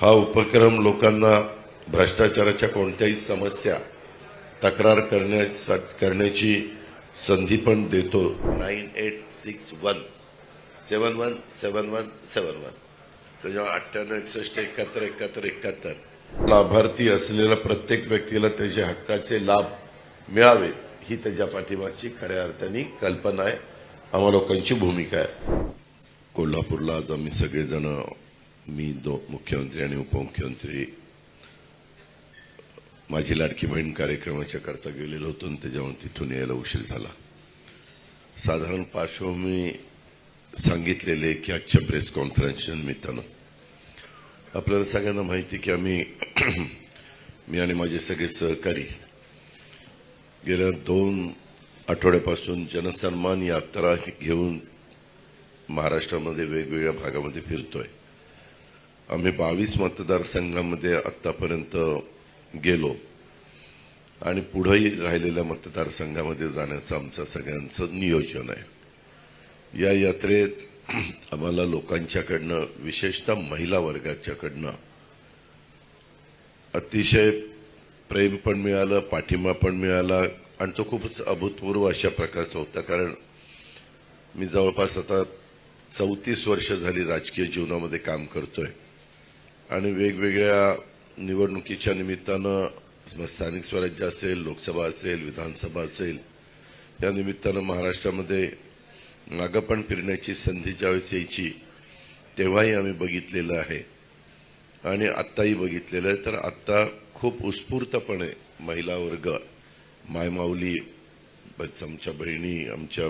हा उपक्रम लोकांना भ्रष्टाचाराच्या कोणत्याही समस्या तक्रार करण्यासा करण्याची संधी पण देतो. Nine eight six one. Seven one seven one seven one. त्याच्यावर अठ्ठ्याण्णव एकसष्ट एकाहत्तर एकाहत्तर एकाहत्तर. लाभार्थी असलेल्या प्रत्येक व्यक्तीला त्याच्या हक्काचे लाभ मिळावेत ही त्याच्या पाठीमागची खऱ्या अर्थाने कल्पना आहे. आम्हा लोकांची भूमिका आहे. कोल्हापूरला आज आम्ही सगळेजण मी दो मुख्यमंत्री आणि उपमुख्यमंत्री माझी लाडकी बहीण कार्यक्रमाच्या करता गेलेलो होतो आणि त्याच्यामुळे तिथून यायला उशीर झाला. साधारण पार्श्वभूमी सांगितलेले की आजच्या प्रेस कॉन्फरन्सच्या निमित्तानं आपल्याला सगळ्यांना माहिती की आम्ही मी आणि माझे सगळे सहकारी गेल्या दोन आठवड्यापासून जनसन्मान यात्रा घेऊन महाराष्ट्रामध्ये वेगवेगळ्या भागामध्ये फिरतोय. आम्ही बावीस मतदारसंघामध्ये आत्तापर्यंत गेलो. आणि पुढंही राहिलेल्या मतदारसंघामध्ये जाण्याचं आमचं सगळ्यांचं नियोजन आहे. या यात्रेत आम्हाला लोकांच्याकडनं विशेषतः महिला वर्गाच्याकडनं अतिशय प्रेम पण मिळालं पाठिंबा पण मिळाला. आणि तो खूपच अभूतपूर्व अशा प्रकारचा होता. कारण मी जवळपास आता चौतीस वर्ष झाली राजकीय जीवनामध्ये काम करतोय. आणि वेगवेगळ्या निवडणुकीच्या निमित्तानं मग स्थानिक स्वराज्य असेल लोकसभा असेल विधानसभा असेल या निमित्तानं महाराष्ट्रामध्ये मागं पण फिरण्याची संधी ज्यावेळेस यायची तेव्हाही आम्ही बघितलेलं आहे. आणि आत्ताही बघितलेलं आहे. तर आत्ता खूप उत्स्फूर्तपणे महिला वर्ग मायमाऊली आमच्या बहिणी आमच्या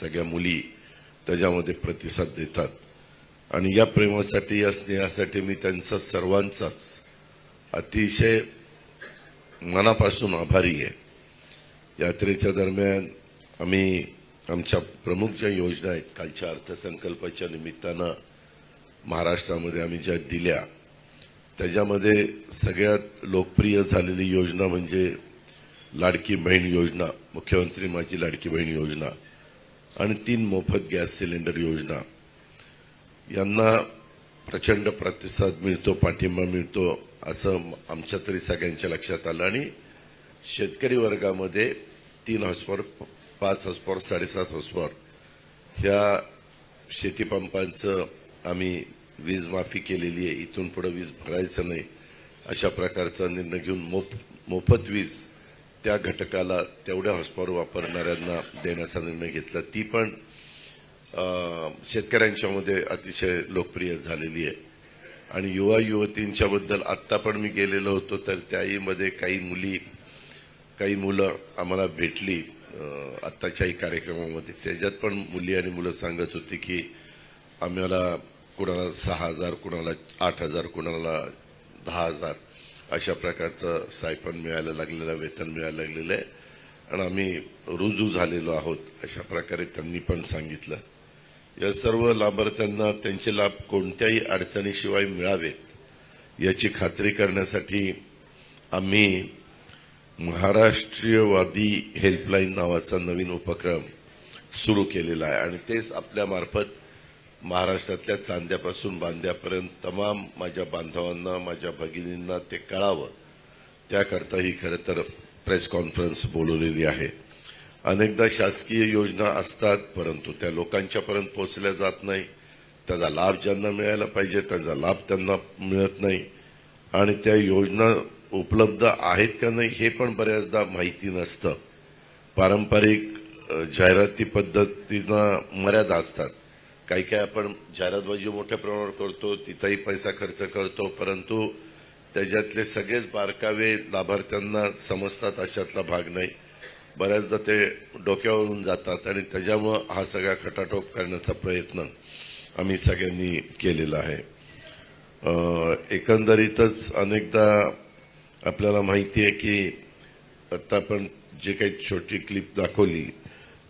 सगळ्या मुली त्याच्यामध्ये प्रतिसाद देतात. आणि या प्रेमासाठी या स्नेहासाठी मी त्यांचा सर्वांचाच अतिशय मनापासून आभारी आहे. यात्रेच्या दरम्यान आम्ही आमच्या प्रमुख ज्या योजना आहेत कालच्या अर्थसंकल्पाच्या निमित्तानं महाराष्ट्रामध्ये आम्ही ज्या दिल्या त्याच्यामध्ये सगळ्यात लोकप्रिय झालेली योजना म्हणजे लाडकी बहीण योजना मुख्यमंत्री माझी लाडकी बहीण योजना आणि तीन मोफत गॅस सिलेंडर योजना. यांना प्रचंड प्रतिसाद मिळतो पाठिंबा मिळतो असं आमच्या तरी सगळ्यांच्या लक्षात आलं. आणि शेतकरी वर्गामध्ये तीन हॉस्पॉर पाच हॉस्पॉर साडेसात हॉस्पॉर ह्या शेतीपंपांचं आम्ही वीज माफी केलेली आहे. इथून पुढे वीज भरायचं नाही. अशा प्रकारचा निर्णय घेऊन मोफ मोफत वीज त्या घटकाला तेवढ्या हॉस्पॉर वापरणाऱ्यांना देण्याचा निर्णय घेतला. ती पण शेतकऱ्यांच्यामध्ये अतिशय लोकप्रिय झालेली आहे. आणि युवा युवतींच्या बद्दल आत्ता पण मी गेलेलो होतो तर त्याहीमध्ये काही मुली काही मुलं आम्हाला भेटली आत्ताच्याही कार्यक्रमामध्ये. त्याच्यात पण मुली आणि मुलं सांगत होती की आम्हाला कुणाला सहा हजार कुणाला आठ हजार कुणाला दहा हजार अशा प्रकारचं स्टायपन मिळायला लागलेलं वेतन मिळायला लागलेलं आहे. आणि आम्ही रुजू झालेलो आहोत अशा प्रकारे त्यांनी पण सांगितलं. या सर्व लाभार्थ्यांना त्यांचे लाभ कोणत्याही अडचणीशिवाय मिळावेत याची खात्री करण्यासाठी आम्ही महाराष्ट्रीयवादी हेल्पलाईन नावाचा नवीन उपक्रम सुरू केलेला आहे. आणि तेच आपल्यामार्फत महाराष्ट्रातल्या चांद्यापासून बांद्यापर्यंत तमाम माझ्या बांधवांना माझ्या भगिनींना ते कळावं. त्याकरता ही खरं तर प्रेस कॉन्फरन्स बोलवलेली आहे. अनेकदा शासकीय योजना असतात परंतु त्या लोकांच्यापर्यंत पोहोचल्या जात नाही. त्याचा लाभ ज्यांना मिळायला पाहिजे त्याचा लाभ त्यांना मिळत नाही. आणि त्या योजना उपलब्ध आहेत का नाही हे पण बऱ्याचदा माहिती नसतं. पारंपरिक जाहिराती पद्धतीनं मर्यादा असतात. काही काही आपण जाहिरातबाजी मोठ्या प्रमाणावर करतो तिथंही पैसा खर्च करतो परंतु त्याच्यातले सगळेच बारकावे लाभार्थ्यांना समजतात अशातला भाग नाही. बऱ्याचदा ते डोक्यावरून जातात आणि त्याच्यामुळं हा सगळा खटाटोप करण्याचा प्रयत्न आम्ही सगळ्यांनी केलेला आहे. एकंदरीतच अनेकदा आपल्याला माहिती आहे की आत्ता आपण जे काही छोटी क्लिप दाखवली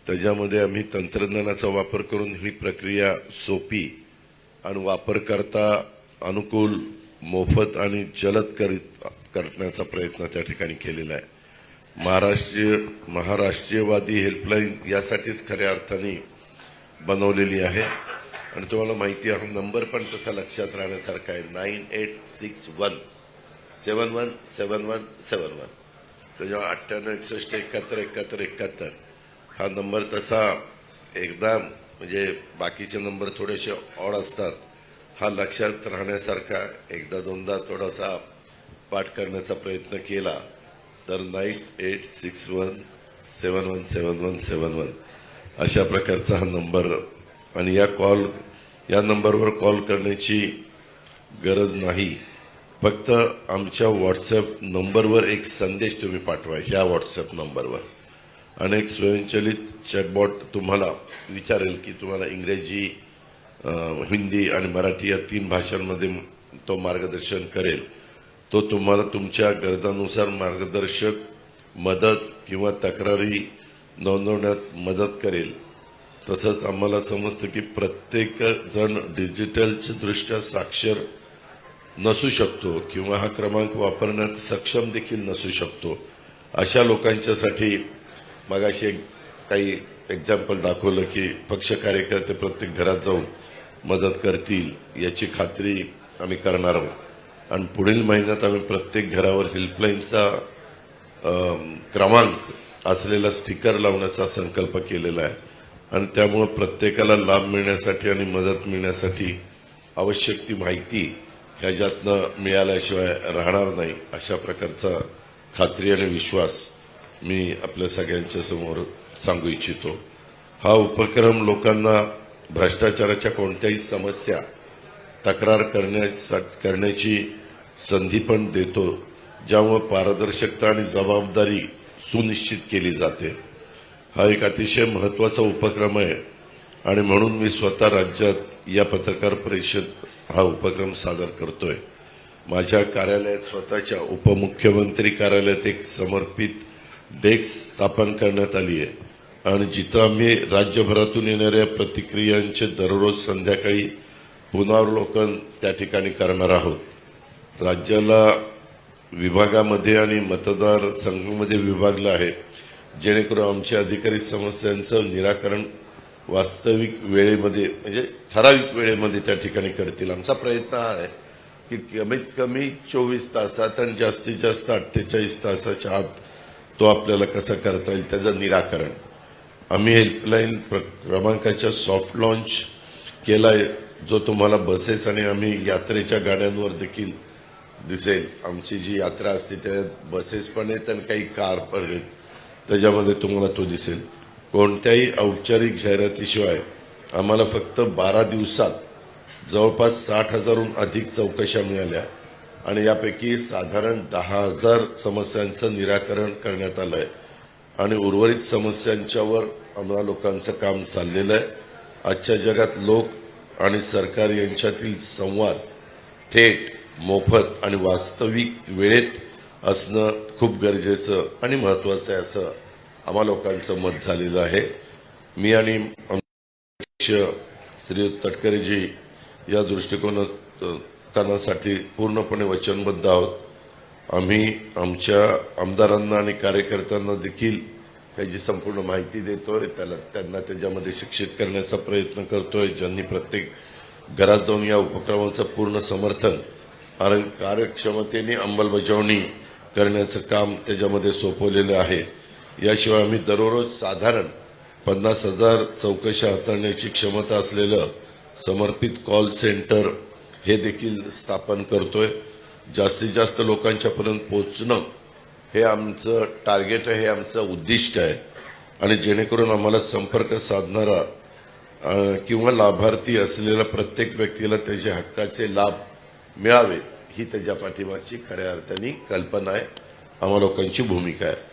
त्याच्यामध्ये आम्ही तंत्रज्ञानाचा वापर करून ही प्रक्रिया सोपी आणि वापरकर्ता अनुकूल मोफत आणि जलद करीत करण्याचा प्रयत्न त्या ठिकाणी केलेला आहे. महाराष्ट्रीय महाराष्ट्रीयवादी हेल्पलाईन यासाठीच खऱ्या अर्थाने बनवलेली आहे. आणि तुम्हाला माहिती आहे हा नंबर पण तसा लक्षात राहण्यासारखा आहे. Nine eight six one seven one seven one seven one. त्याच्यावर अठ्ठ्याण्णव एकसष्ट एकाहत्तर एकाहत्तर एकाहत्तर. हा नंबर तसा एकदा म्हणजे बाकीचे नंबर थोडेसे ऑड असतात. हा लक्षात राहण्यासारखा एकदा दोनदा थोडासा पाठ करण्याचा प्रयत्न केला. तर nine eight six one seven one seven one seven one अशा प्रकारचा हा नंबर. आणि या कॉल या नंबरवर कॉल करण्याची गरज नाही. फक्त आमच्या व्हॉट्सॲप नंबरवर एक संदेश तुम्ही पाठवा ह्या व्हॉट्सॲप नंबरवर. आणि एक स्वयंचलित चॅटबॉट तुम्हाला विचारेल की तुम्हाला इंग्रजी हिंदी आणि मराठी या तीन भाषांमध्ये तो मार्गदर्शन करेल. तो तुम्हाला तुमच्या गरजानुसार मार्गदर्शक मदत किंवा तक्रारी नोंदवण्यात मदत करेल. तसंच आम्हाला समजतं की प्रत्येक जण दृष्ट्या साक्षर नसू शकतो किंवा हा क्रमांक वापरण्यात सक्षम देखील नसू शकतो. अशा लोकांच्यासाठी मगाशी काही एक्झाम्पल दाखवलं की पक्ष कार्यकर्ते प्रत्येक घरात जाऊन मदत करतील याची खात्री आम्ही करणार आहोत. आणि पुढील महिन्यात आम्ही प्रत्येक घरावर हेल्पलाईनचा क्रमांक असलेला स्टिकर लावण्याचा संकल्प केलेला आहे. आणि त्यामुळं प्रत्येकाला लाभ मिळण्यासाठी आणि मदत मिळण्यासाठी आवश्यक ती माहिती ह्याच्यातनं मिळाल्याशिवाय राहणार नाही अशा प्रकारचा खात्री आणि विश्वास मी आपल्या सगळ्यांच्या समोर सांगू इच्छितो. हा उपक्रम लोकांना भ्रष्टाचाराच्या कोणत्याही समस्या तक्रार करण्यासा करण्याची संधी पण देतो ज्यामुळे पारदर्शकता आणि जबाबदारी सुनिश्चित केली जाते. हा एक अतिशय महत्त्वाचा उपक्रम आहे आणि म्हणून मी स्वतः राज्यात या पत्रकार परिषद हा उपक्रम सादर करतोय. माझ्या कार्यालयात स्वतःच्या उपमुख्यमंत्री कार्यालयात एक समर्पित डेस्क स्थापन करण्यात आली आहे. आणि जिथं आम्ही राज्यभरातून येणाऱ्या प्रतिक्रियांचे दररोज संध्याकाळी पुनरावलोकन त्या ठिकाणी करणार आहोत. राज्याला विभागामध्ये आणि मतदार संघामध्ये विभागलं आहे जेणेकरून आमच्या अधिकारी समस्यांचं निराकरण वास्तविक वेळेमध्ये म्हणजे ठराविक वेळेमध्ये त्या ठिकाणी करतील. आमचा प्रयत्न हा आहे की कमीत कमी चोवीस तासात आणि जास्तीत जास्त अठ्ठेचाळीस तासाच्या आत तो आपल्याला कसा करता येईल त्याचं निराकरण. आम्ही हेल्पलाईन प्र- क्रमांकाच्या सॉफ्ट लॉन्च केलाय जो तुम्हाला बसेस आणि आम्ही यात्रेच्या गाड्यांवर देखील दिसेल. आमची जी यात्रा असते त्यात बसेस पण आहेत आणि काही कार पण आहेत. त्याच्यामध्ये तुम्हाला तो दिसेल. कोणत्याही औपचारिक जाहिरातीशिवाय आम्हाला फक्त बारा दिवसात जवळपास साठ हजारहून अधिक चौकशा मिळाल्या आणि यापैकी साधारण दहा हजार समस्यांचं निराकरण करण्यात आलं आहे आणि उर्वरित समस्यांच्यावर आम्हाला लोकांचं काम चाललेलं आहे. आजच्या जगात लोक आणि सरकार यांच्यातील संवाद थेट मोफत आणि वास्तविक वेळेत असणं खूप गरजेचं आणि महत्वाचं आहे असं आम्हा लोकांचं मत झालेलं आहे. मी आणि अध्यक्ष श्री तटकरेजी या दृष्टिकोनासाठी पूर्णपणे वचनबद्ध आहोत. आम्ही आमच्या आमदारांना आणि कार्यकर्त्यांना देखील त्याची संपूर्ण माहिती देतोय. त्याला त्यांना त्याच्यामध्ये शिक्षित करण्याचा प्रयत्न करतोय. ज्यांनी प्रत्येक घरात जाऊन या उपक्रमाचं पूर्ण समर्थन कारण कार्यक्षमतेने अंमलबजावणी करण्याचं काम त्याच्यामध्ये सोपवलेलं आहे. याशिवाय आम्ही दररोज साधारण पन्नास हजार चौकशा हाताळण्याची क्षमता असलेलं समर्पित कॉल सेंटर हे देखील स्थापन करतोय. जास्तीत जास्त लोकांच्यापर्यंत पोहोचणं हे आमचं टार्गेट आहे हे आमचं उद्दिष्ट आहे. आणि जेणेकरून आम्हाला संपर्क साधणारा किंवा लाभार्थी असलेल्या प्रत्येक व्यक्तीला त्याच्या हक्काचे लाभ मिळावे ही त्याच्या पाठीमागची खऱ्या अर्थाने कल्पना आहे. आम्हा लोकांची भूमिका आहे.